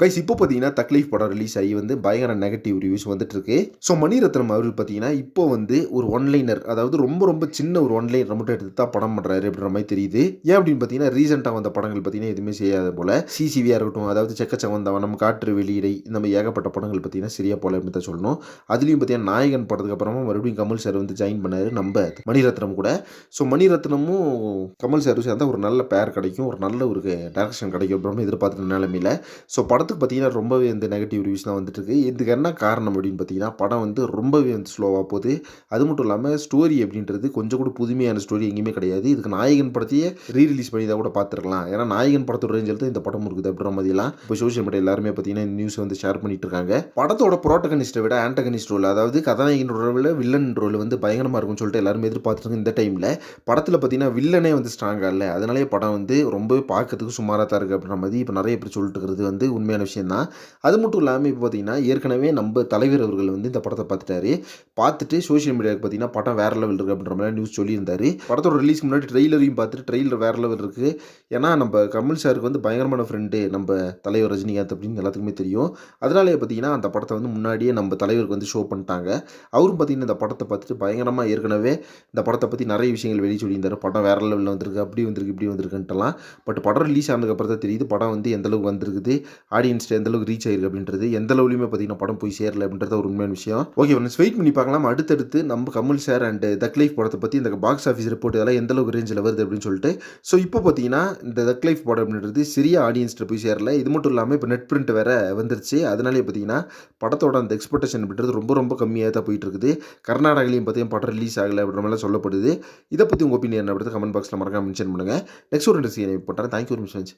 Guys இப்போ பார்த்தீங்கன்னா தக்லீஃப் படம் ரிலீஸ் ஆகி வந்து பயங்கர நெகட்டிவ் ரிவ்யூஸ் வந்துட்டு இருக்கு ஸோ மணிரத்னம் அவர் பார்த்தீங்கன்னா இப்போ வந்து ஒரு ஒன்லைனர் அதாவது ரொம்ப ரொம்ப சின்ன ஒரு ஒன்லைனர் மட்டும் எடுத்து தான் படம் பண்ணுறாரு அப்படின்ற மாதிரி தெரியுது. ஏன் அப்படின்னு பார்த்தீங்கன்னா ரீசெண்டாக வந்த படங்கள் பார்த்தீங்கன்னா எதுவுமே செய்யாத போல. சிசிவியாக இருக்கட்டும் அதாவது செக்கச்சவந்தவனம் காற்று வெளியிடை இந்த மாதிரி ஏகப்பட்ட படங்கள் பார்த்தீங்கன்னா சரியா போல அப்படின்னு தான் சொல்லணும். அதுலேயும் பார்த்தீங்கன்னா நாயகன் படத்துக்கு அப்புறமா மறுபடியும் கமல் சார் வந்து ஜாயின் பண்ணாரு நம்ம மணிரத்னம் கூட. ஸோ மணிரத்னமும் கமல் சார் சேர்ந்தால் ஒரு நல்ல பேர் கிடைக்கும் ஒரு நல்ல ஒரு டேரக்ஷன் கிடைக்கும் அப்படின்னு எதிர்பார்த்த நிலைமையில். ஸோ படத்துக்கு பார்த்தீங்கன்னா ரொம்பவே வந்து நெகட்டிவ் ரிவ்யூஸ்லாம் வந்துட்டு இருக்கு இதுக்கு என்ன காரணம் அப்படின்னு பார்த்தீங்கன்னா படம் வந்து ரொம்பவே வந்து ஸ்லோவாக போகுது. அது மட்டும் இல்லாமல் ஸ்டோரி அப்படின்றது கொஞ்சம் கூட புதுமையான ஸ்டோரி எங்கேயுமே கிடையாது. இதுக்கு நாயகன் படத்தையே ரீ ரிலீஸ் பண்ணி தான் கூட பார்த்துருக்கலாம். ஏன்னா நாயகன் படத்தோட ரேஞ்சில் தான் இந்த படம் இருக்குது அப்படின்ற மாதிரிலாம் இப்போ சோஷியல் மீடியா எல்லாருமே பார்த்தீங்கன்னா நியூஸ் வந்து ஷேர் பண்ணிட்டு இருக்காங்க. படத்தோட புரோட்டகனிஸ்ட்டை விட ஆண்டகனிஸ்ட் ரோல் அதாவது கதாநாயகன் ரோலில் வில்லன் ரோல் வந்து பயங்கரமாக இருக்கும்னு சொல்லிட்டு எல்லாருமே எதிர்பார்த்துருக்காங்க இந்த டைமில் படத்தில் பார்த்தீங்கன்னா வில்லனே வந்து ஸ்ட்ராங்காக இல்லை. அதனாலே படம் வந்து ரொம்பவே பார்க்கறதுக்கு சுமாராக தான் இருக்குது அப்படின்ற மாதிரி இப்போ நிறைய பேர் சொல்லிட்டு இருக்கிறது வந்து உண்மையான விஷயம் தான் அது மட்டும் இல்லாமல் இப்போ பார்த்தீங்கன்னா ஏற்கனவே நம்ம தலைவர் அவர்கள் வந்து இந்த படத்தை பார்த்துட்டாரு. பார்த்துட்டு சோஷியல் மீடியாவுக்கு பார்த்தீங்கன்னா படம் வேற லெவல் இருக்குது அப்படின்ற மாதிரி நியூஸ் சொல்லியிருந்தார். படத்தோட ரிலீஸ்க்கு முன்னாடி ட்ரெய்லரையும் பார்த்துட்டு ட்ரெய்லர் வேற லெவல் இருக்குது ஏன்னா நம்ம கமல் சாருக்கு வந்து பயங்கரமான ஃப்ரெண்டு நம்ம தலைவர் ரஜினிகாந்த் அப்படின்னு எல்லாத்துக்குமே தெரியும். அதனாலே பார்த்தீங்கன்னா அந்த படத்தை வந்து முன்னாடியே நம்ம தலைவருக்கு வந்து ஷோ பண்ணிட்டாங்க. அவரும் பார்த்தீங்கன்னா இந்த படத்தை பார்த்துட்டு பயங்கரமாக ஏற்கனவே இந்த படத்தை பற்றி நிறைய விஷயங்கள் வெளியே சொல்லியிருந்தார். படம் வேற லெவலில் வந்திருக்கு அப்படி வந்திருக்கு இப்படி வந்திருக்குன்ட்டுலாம். பட் படம் ரிலீஸ் ஆனதுக்கப்புறம் தான் தெரியுது படம் வந்து எந்தளவுக்கு வந்திருக்குது ஆடியன்ஸ்ட்டு எந்த அளவுக்கு ரீச் ஆயிருக்கு அப்படின்றது எந்த லெவலுமே பார்த்தீங்கன்னா படம் போய் சேரல அப்படின்றது ஒரு உண்மையான விஷயம். ஓகே ஒன்று வெயிட் பண்ணி பார்க்கலாம். அடுத்தடுத்து நம்ம Kamal sir and Thug Life படத்தை பற்றி இந்த பாக்ஸ் ஆஃபீஸ் ரிப்போர்ட் இதெல்லாம் எந்த அளவுக்கு ரேஞ்சில் வருது அப்படின்னு சொல்லிட்டு. ஸோ இப்போ பார்த்தீங்கன்னா இந்த தக் லைஃப் படம் அப்படின்றது சிறிய ஆடியன்ஸ்ட்டு போய் சேரல. இது மட்டும் இல்லாமல் இப்போ நெட் பிரிண்ட் வேற வந்துருச்சு. அதனாலே பார்த்தீங்கன்னா படத்தோட அந்த எக்ஸ்பெக்டேஷன் அப்படின்றது ரொம்ப ரொம்ப கம்மியாக தான் போயிட்டு இருக்குது கர்நாடகாலையும் பார்த்தீங்கன்னா படம் ரிலீஸ் ஆகலை அப்படின்ற மாதிரிலாம் சொல்லப்படுது. இதை பற்றி உங்கள் ஒப்பீனியன் அப்படின்றது கமெண்ட் பாக்ஸில் மறக்காம மென்ஷன் பண்ணுங்கள் நெக்ஸ்ட் ஒரு இன்ட்ரெஸ்ட் பண்ணுறேன் தேங்க்யூ ஒரு மச்